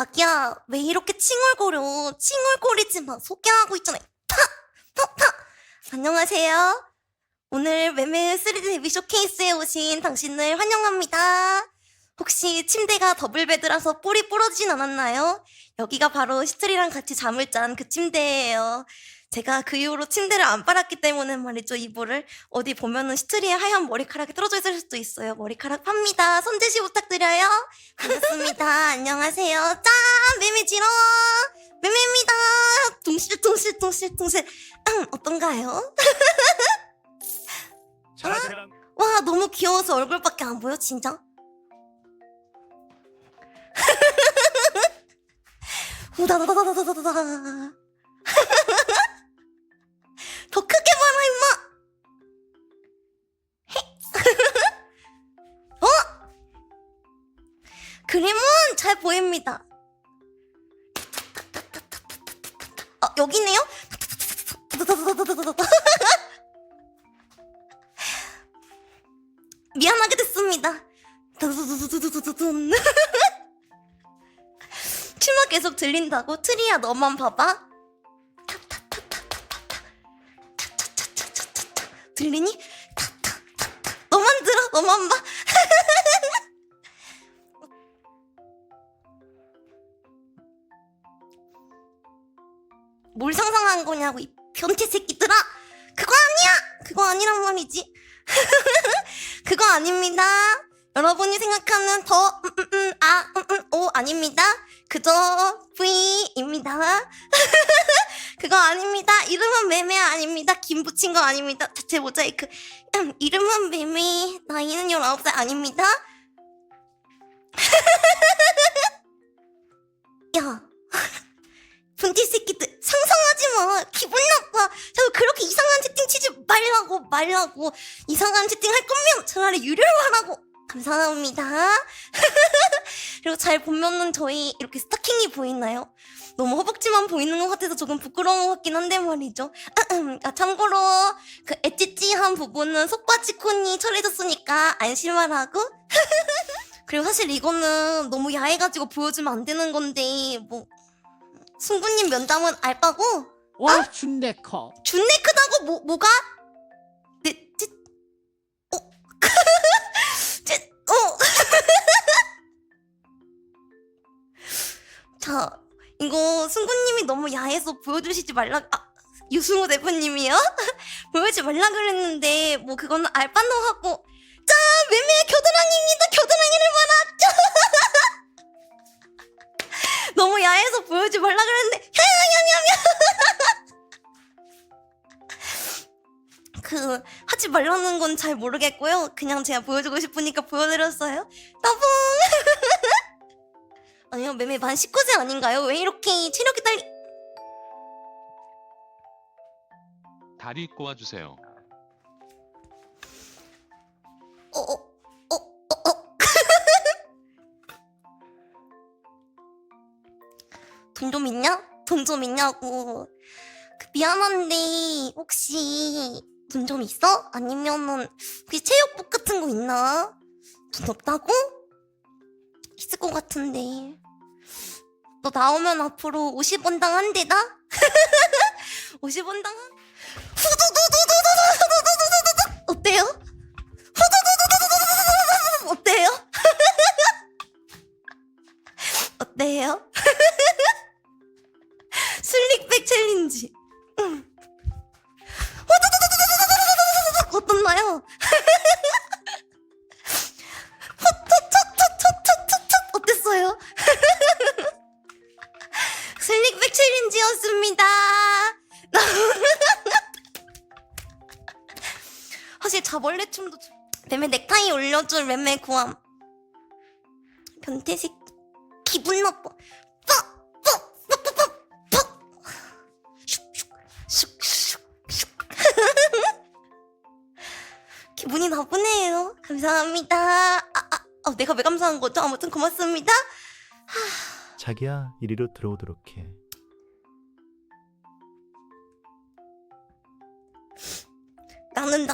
자기야, 왜 이렇게 칭얼거려? 칭얼거리지 마. 소개하고 있잖아. 파! 파! 파! 안녕하세요. 오늘 매매 3D 데뷔 쇼케이스에 오신 당신을 환영합니다. 혹시 침대가 더블베드라서 뿔이 부러지진 않았나요? 여기가 바로 시트리랑 같이 잠을 짠 그 침대예요. 제가 그 이후로 침대를 안 빨았기 때문에 말이죠, 이불을. 어디 보면은 시트리에 하얀 머리카락이 떨어져 있을 수도 있어요. 머리카락 팝니다. 손재시 부탁드려요. 반갑습니다. 안녕하세요. 짠! 매매지러! 매매입니다! 둥실, 둥실, 둥실, 둥실. 음, 어떤가요? 자세랑 와, 너무 귀여워서 얼굴밖에 안 보여, 진짜? 우다다다다다다다. 그림은 잘 보입니다. 어, 여기네요? 미안하게 됐습니다. 치마 계속 들린다고? 트리야 너만 봐봐. 들리니? 너만 들어, 너만 봐. 뭘 상상한 거냐고 이 변태 새끼들아. 그거 아니야. 그거 아니란 말이지. 그거 아닙니다. 여러분이 생각하는 더, 음, 음, 음, 아, 음, 음, 오, 아닙니다. 그저, V입니다. 그거 아닙니다. 이름은 매매 아닙니다. 김 붙인 거 아닙니다. 자체 모자이크. 음, 이름은 매매, 나이는 19살 아닙니다. 야. 분티 새끼들 상상하지 마. 기분 나빠. 자꾸 그렇게 이상한 채팅 치지 말라고 말라고. 이상한 채팅 할 거면 차라리 유료로 하라고. 감사합니다. 그리고 잘 보면은 저희 이렇게 스타킹이 보이나요? 너무 허벅지만 보이는 것 같아서 조금 부끄러운 것 같긴 한데 말이죠. 아, 참고로 그 엣지찌한 부분은 속바지콘이 처리해줬으니까 안심하라고. 그리고 사실 이거는 너무 야해가지고 보여주면 안 되는 건데 뭐 승구님 면담은 알바고 와 준내 커. 준내 크다고 뭐 뭐가? 네, 찌, 어, 찌, 어. 자, 이거 승구님이 너무 야해서 보여주시지 말라. 아, 유승우 대표님이요? 보여주지 말라 그랬는데 뭐 그거는 알바노 하고. 자, 매매 겨드랑이입니다. 겨드랑이를 봐라. 너무 야해서 보여주지 말라 그랬는데 그 하지 말라는 건 잘 모르겠고요. 그냥 제가 보여주고 싶으니까 보여드렸어요. 따봉. 아니요, 매매 반 19세 아닌가요? 왜 이렇게 체력이 딸리? 다리 꼬아주세요. 돈 좀 있냐? 돈 좀 있냐고. 그 미안한데 혹시 돈 좀 있어? 아니면은 혹시 체육복 같은 거 있나? 돈 없다고? 있을 것 같은데. 너 나오면 앞으로 50원당 한 대다? 50원당 한 자벌레 춤도 좀- 매매 넥타이 올려줄 매매 구함. 변태색 기분 나빠. 기분이 나쁘네요. 감사합니다. 아, 아, 아, 내가 왜 감사한 거죠? 아무튼 고맙습니다. 자기야 이리로 들어오도록 해.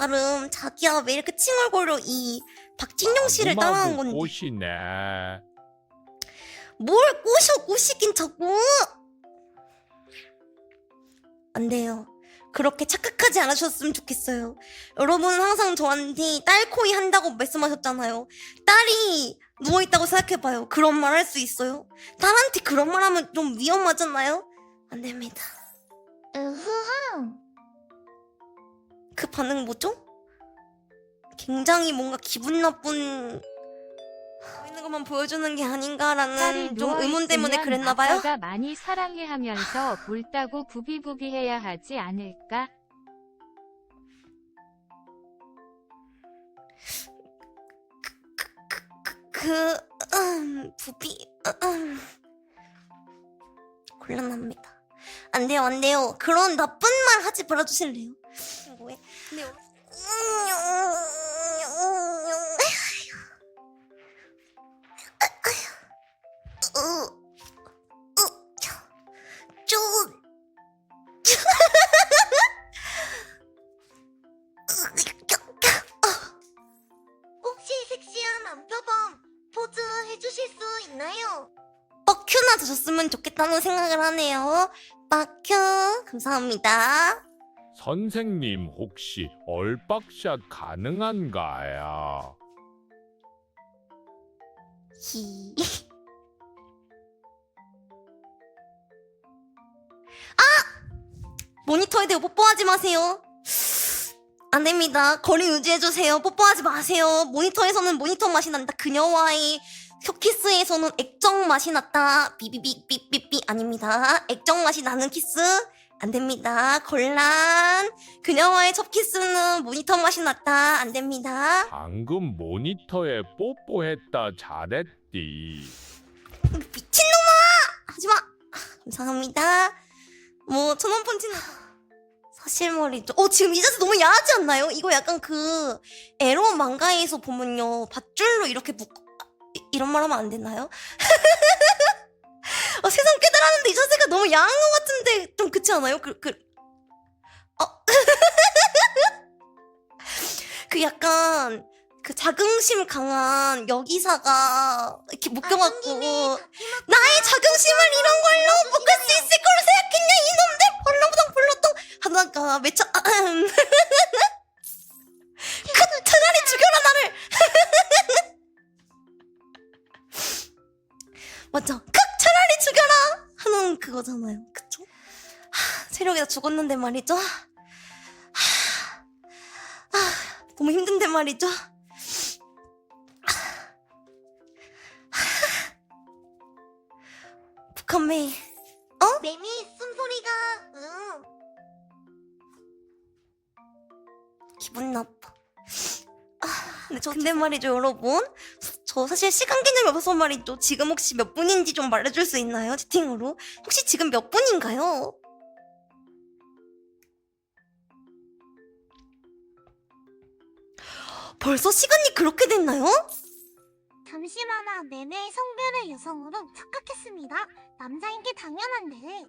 나름 자기야 왜 이렇게 칭얼거려 이 박진영 씨를 따라한 건데 옷이네. 뭘 꼬셔 꼬시긴 자꾸 안 돼요 그렇게 착각하지 않으셨으면 좋겠어요 여러분은 항상 저한테 딸코이 한다고 말씀하셨잖아요 딸이 누워있다고 생각해봐요 그런 말 할 수 있어요? 딸한테 그런 말 하면 좀 위험하잖아요? 안 됩니다 으흐흐. 그 반응 뭐죠? 굉장히 뭔가 기분 나쁜 있는 것만 보여주는 게 아닌가라는 좀 의문 때문에 그랬나 봐요. 아빠가 많이 사랑해하면서 옳다고 부비부비해야 하지 않을까? 그 음, 부비 음, 곤란합니다. 안 돼요, 안 돼요. 그런 나쁜 말 하지 말아주실래요? 뭐해? 근데 혹시 섹시한 안표범 포즈 해주실 수 있나요? 뻑큐나 드셨으면 좋겠다는 생각을 하네요. 뻑큐 감사합니다. 선생님 혹시 얼박샷 가능한가요? 히. 아! 모니터에 대고 뽀뽀하지 마세요. 안 됩니다. 거리 유지해주세요. 뽀뽀하지 마세요. 모니터에서는 모니터 맛이 난다. 그녀와의 혀키스에서는 액정 맛이 났다. 비비비비비비 아닙니다. 액정 맛이 나는 키스 안 됩니다. 곤란. 그녀와의 첫 키스는 모니터 맛이 났다. 안 됩니다. 방금 모니터에 뽀뽀했다 잘했디. 미친놈아! 하지마! 감사합니다. 뭐, 천원 펀치는. 사실 말이죠. 어, 지금 이 자세 너무 야하지 않나요? 이거 약간 그, 에로 망가에서 보면요. 밧줄로 이렇게 묶어. 아, 이- 이런 말 하면 안 되나요? 어, 세상 깨달았는데 이 자세가 너무 야한 것 같은데, 좀 그렇지 않아요? 그, 그, 어. 그 약간, 그 자긍심 강한 여기사가 이렇게 묶여갖고, 나의 자긍심을 이런 걸로 묶을 수 있을 거로 생각했냐 이놈들? 벌렁덩 벌렁덩. 하다가 매차 그 차라리 죽여라 나를. 맞죠 죽여라 하는 그거잖아요 그쵸 하, 체력이 다 죽었는데 말이죠 하, 아, 너무 힘든데 말이죠 북한 메이 매미 숨소리가 응. 기분 나빠. 아, 근데 저 근데 말이죠, 여러분. 저 사실 시간 개념이 없어서 말이죠. 지금 혹시 몇 분인지 좀 말해줄 수 있나요? 채팅으로. 혹시 지금 몇 분인가요? 벌써 시간이 그렇게 됐나요? 잠시만아 내내 성별의 여성으로 착각했습니다. 남자인 게 당연한데.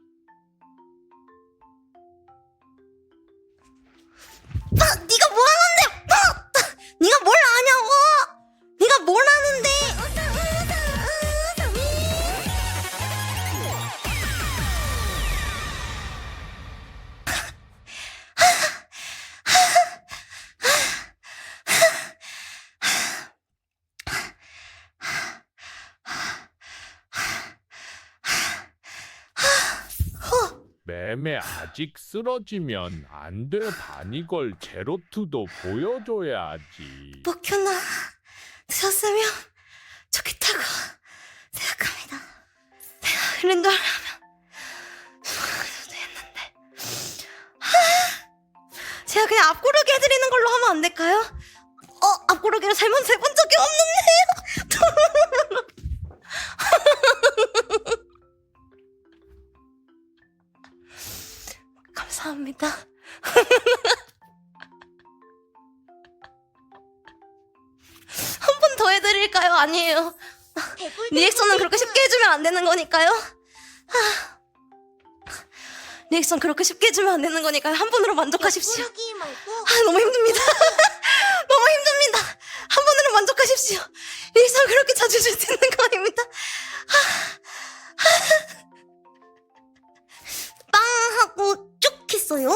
매매 아직 쓰러지면 안 돼 바니걸 제로투도 보여줘야지. 먹혔나 드셨으면 좋겠다고 생각합니다. 내가 그런 걸 하면 죽어도 했는데 하, 제가 그냥 앞구르기 해드리는 걸로 하면 안 될까요? 어 앞구르기를 잘못 해본 적이 없는데요. 감사합니다. 한 번 더 해드릴까요? 아니에요. 리액션은 그렇게 쉽게 해주면 안 되는 거니까요. 하. 리액션 그렇게 쉽게 해주면 안 되는 거니까요. 한 번으로 만족하십시오. 말고 아, 너무 힘듭니다. 너무 힘듭니다. 한 번으로 만족하십시오. 일상 그렇게 자주 줄 수 있는 거 아닙니다. 빵 했어요?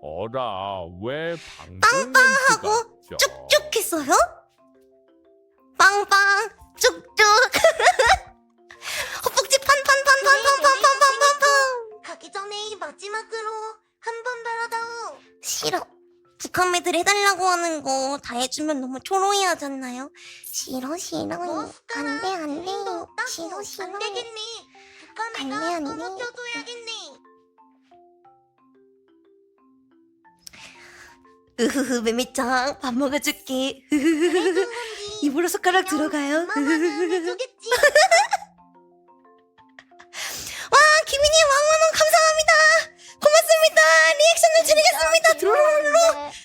어라 왜 방송 멘트가 쭉쭉 했어요? 빵빵 쭉쭉 헛복지 판판판판판판판판판 가기 전에 마지막으로 한 번 바라다오. 싫어 북한 애들 해달라고 하는 거 다 해주면 너무 초로해 하잖아요 싫어 싫어 안돼 안돼. 싫어 싫어 안 되겠네. 안 돼, 북한 애가 안 돼. 떠먹 으흐흐 매미짱 밥 먹어줄게. 입으로 숟가락 들어가요. 해주겠지. 와 기민이 왕만원 감사합니다. 고맙습니다. 리액션을 드리겠습니다. 드로로로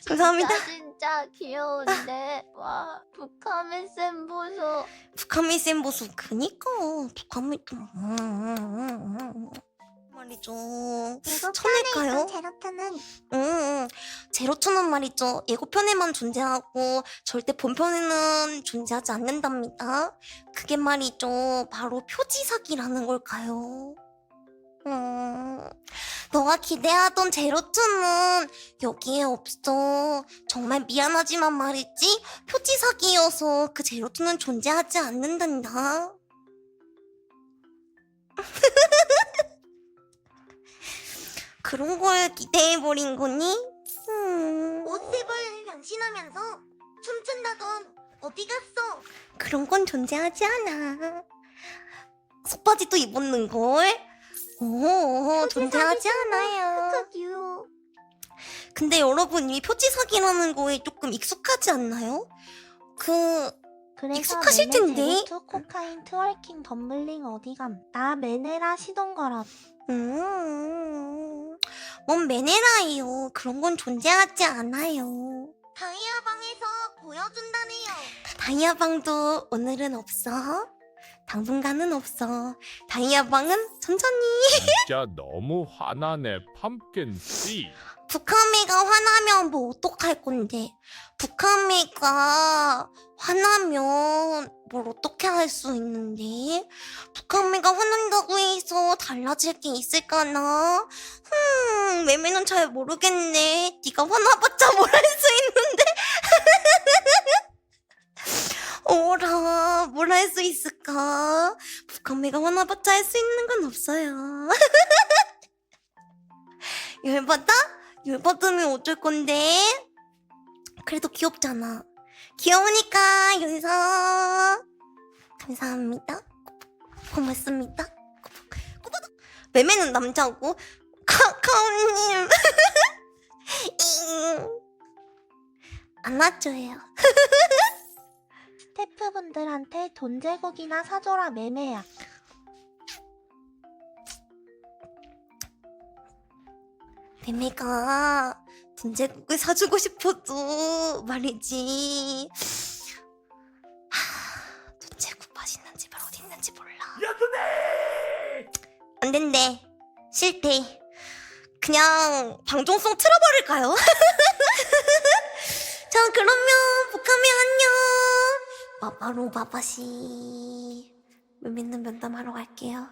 감사합니다. 진짜 귀여운데. 와 북한의 쌤 보소. 북한미 센 보수 그니까. 북한미 음, 말이죠 예고편에 천일까요? 있던 제로트는 음, 제로투는 말이죠. 예고편에만 존재하고 절대 본편에는 존재하지 않는답니다. 그게 말이죠. 바로 표지사기라는 걸까요? 음, 너가 기대하던 제로투는 여기에 없어. 정말 미안하지만 말이지. 표지사기여서 그 제로투는 존재하지 않는단다. 그런 걸 기대해버린 거니? 음, 옷색을 변신하면서 춤춘다던 어디 갔어? 그런 건 존재하지 않아. 속바지도 입었는 걸. 오, 존재하지 않아요. 근데 여러분 이미 표지 사기라는 거에 조금 익숙하지 않나요? 그 그래서 익숙하실 텐데. 제로투 코카인 트월킹 덤블링 어디감? 나 매네라 시동 걸어. 음, 뭔 매네라예요. 그런 건 존재하지 않아요. 다이아 방에서 보여준다네요. 다이아방도 오늘은 없어. 당분간은 없어. 다이아방은 천천히. 진짜 너무 화나네 팜켄씨 북한미가 화나면 뭐 어떡할 건데? 북한미가 화나면 뭘 어떻게 할 수 있는데? 북한미가 화난다고 해서 달라질 게 있을까나? 흠, 매매는 잘 모르겠네. 네가 화나봤자 뭘 할 수 있는데? 오라, 뭘 할 수 있을까? 북한미가 화나봤자 할 수 있는 건 없어요. 열받아? 열받으면 어쩔 건데? 그래도 귀엽잖아. 귀여우니까 윤서 감사합니다. 고맙습니다. 매매는 남자고 카카오님 잉. 안아줘요. 스태프분들한테 돈 제국이나 사줘라 매매야. 매매가 분재국을 사주고 싶어도 말이지. 하, 분재국 맛있는 집을 어디 있는지 몰라. 안 된대. 싫대. 그냥 방송송 틀어버릴까요? 자, 그러면 복함이 안녕. 마바로 바바시. 매매는 면담하러 갈게요.